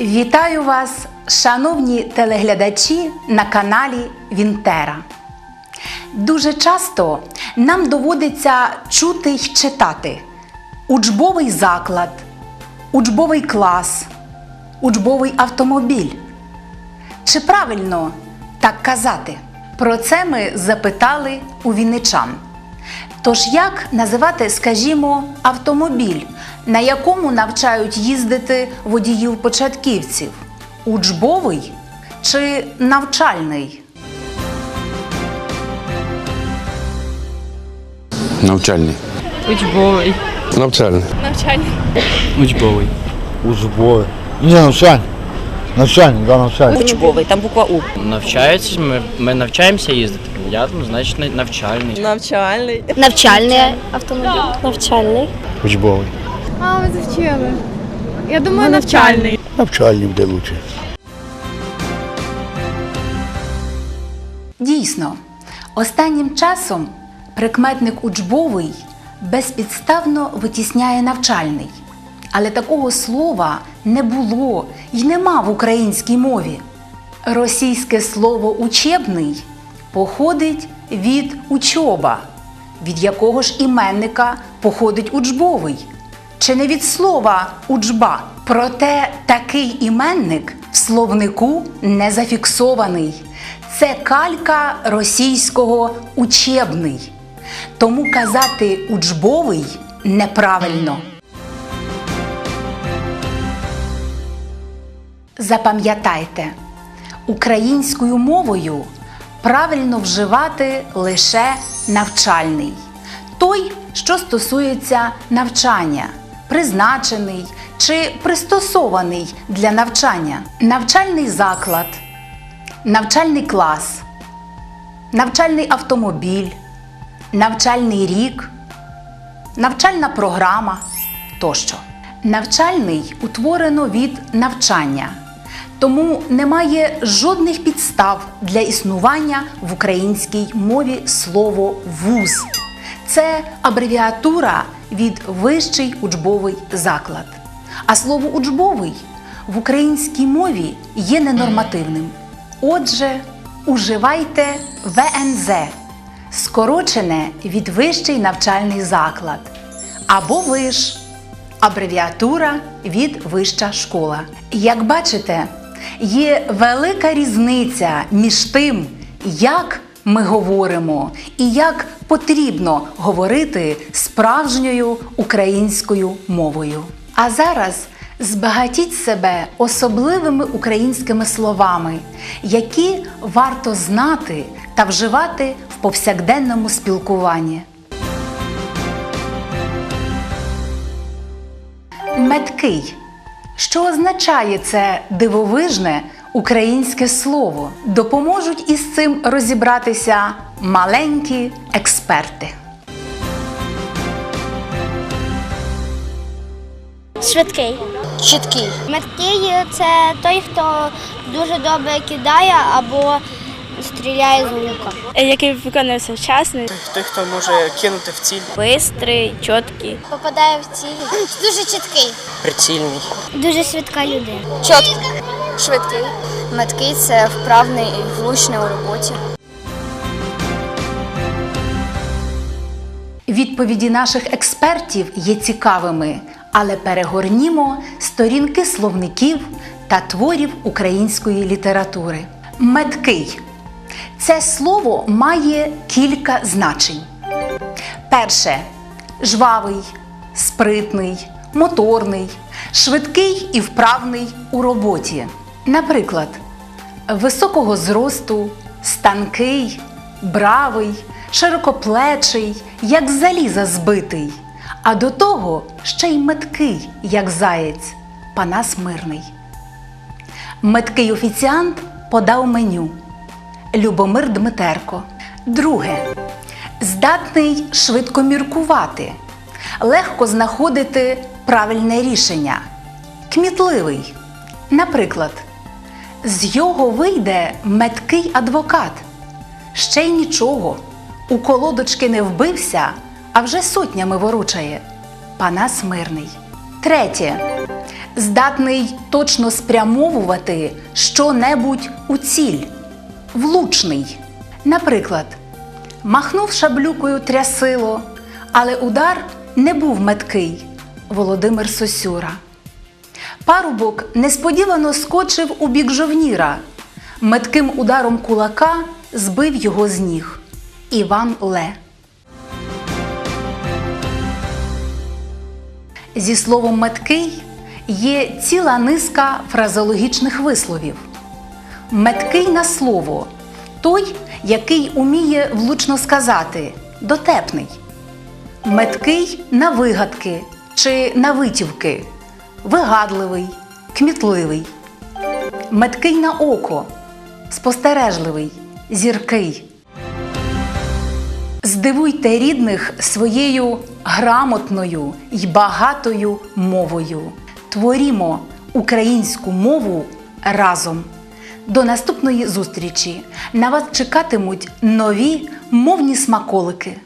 Вітаю вас, шановні телеглядачі на каналі Вінтера. Дуже часто нам доводиться чути й читати учбовий заклад, учбовий клас, учбовий автомобіль. Чи правильно так казати? Про це ми запитали у вінничан. Тож як називати, скажімо, автомобіль, на якому навчають їздити водіїв-початківців? Учбовий чи навчальний? Навчальний. Учбовий. Навчальний. Навчальний. Учбовий. Учбовий. Ні, навчальний. Навчальний, да, навчальний. Учбовий, там буква У. Навчаються, ми, ми навчаємося їздити. Я ну, значить навчальний. Навчальний. Навчальний автомобіль. Навчальний. Учбовий. А, ми завчили. Я думаю, навчальний. Навчальний буде лучше. Дійсно, останнім часом прикметник учбовий безпідставно витісняє навчальний. Але такого слова не було й нема в українській мові. Російське слово учебний походить від учоба, від якого ж іменника походить учбовий, чи не від слова учба. Проте такий іменник в словнику не зафіксований. Це калька російського учебний. Тому казати учбовий неправильно. Запам'ятайте, українською мовою правильно вживати лише навчальний. Той, що стосується навчання, призначений чи пристосований для навчання, навчальний заклад, навчальний клас, навчальний автомобіль, навчальний рік, навчальна програма тощо. Навчальний утворено від навчання, тому немає жодних підстав для існування в українській мові слово вуз. Це абревіатура від вищий учбовий заклад. А слово учбовий в українській мові є ненормативним. Отже, уживайте ВНЗ, скорочене від вищий навчальний заклад, або виш, абревіатура від вища школа. Як бачите, є велика різниця між тим, як ми говоримо і як потрібно говорити справжньою українською мовою. А зараз збагатіть себе особливими українськими словами, які варто знати та вживати в повсякденному спілкуванні. Меткий. Що означає це дивовижне українське слово? Допоможуть із цим розібратися маленькі експерти. Швидкий. Чіткий. Меткий це той, хто дуже добре кидає або стріляє з лука. який виконує все вчасно. Той, хто може кинути в ціль. Бистрий, чіткий. Попадає в ціль. Дуже чіткий. Прицільний. Дуже швидка людина. Чоткий. Швидкий. Меткий це вправний і влучний у роботі. Відповіді наших експертів є цікавими, але перегорнімо сторінки словників та творів української літератури. Меткий. Це слово має кілька значень. Перше жвавий, спритний, моторний, швидкий і вправний у роботі. Наприклад, високого зросту, станкий, бравий, широкоплечий, як заліза збитий, а до того ще й меткий, як заєць, Панас мирний. Меткий офіціант подав меню. Любомир Дмитерко. Друге. Здатний швидко міркувати, легко знаходити правильне рішення. Кмітливий. Наприклад, з його вийде меткий адвокат. Ще й нічого. У колодочки не вбився, а вже сотнями ворочає. Панас мирний. Третє. здатний точно спрямовувати що-небудь у ціль, влучний. Наприклад, махнув шаблюкою трясило, але удар не був меткий Володимир Сосюра. Парубок несподівано скочив у бік жовніра. Метким ударом кулака збив його з ніг. Іван Ле. Зі словом меткий є ціла низка фразеологічних висловів. Меткий на слово той, який уміє влучно сказати, дотепний. Меткий на вигадки чи на витівки, вигадливий, кмітливий. Меткий на око, спостережливий, зіркий. Здивуйте рідних своєю грамотною й багатою мовою. Творімо українську мову разом. До наступної зустрічі на вас чекатимуть нові мовні смаколики.